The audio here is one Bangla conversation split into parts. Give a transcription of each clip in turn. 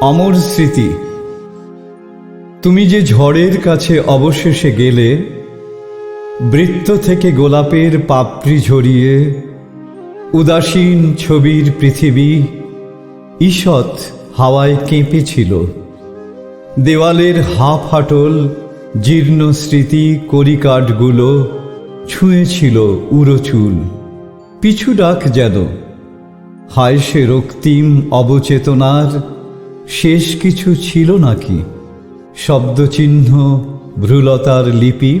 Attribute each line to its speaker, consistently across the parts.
Speaker 1: অমর স্মৃতি। তুমি যে ঝড়ের কাছে অবশেষে গেলে, বৃত্ত থেকে গোলাপের পাপড়ি ঝরিয়ে, উদাসীন ছবির পৃথিবী ঈষৎ হাওয়ায় কেঁপেছিল। দেওয়ালের হা ফাটল জীর্ণ স্মৃতি করিকাঠগুলো ছুঁয়েছিল উড়োচুল। পিছু ডাক যেন, হায় সে রক্তিম অবচেতনার শেষ কিছু ছিল নাকি? শব্দচিহ্ন, ভ্রুলতার লিপি?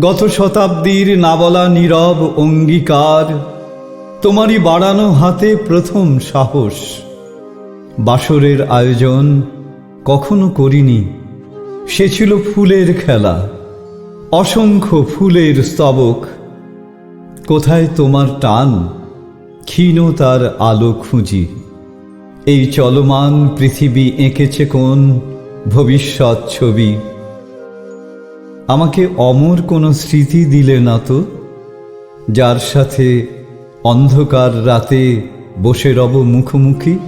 Speaker 1: গত শতাব্দীর নাবলা নীরব অঙ্গীকার? তোমারই বাড়ানো হাতে প্রথম সাহস? বাসরের আয়োজন কখনো করিনি। সে ছিল ফুলের খেলা। অসংখ্য ফুলের স্তবক। কোথায় তোমার টান? ক্ষীণ তার আলো খুঁজি। এই চলমান পৃথিবী এঁকেছে কোন ভবিষ্যৎ ছবি? আমাকে অমর কোনো স্মৃতি দিলে না তো? যার সাথে অন্ধকার রাতে বসে রব মুখোমুখি?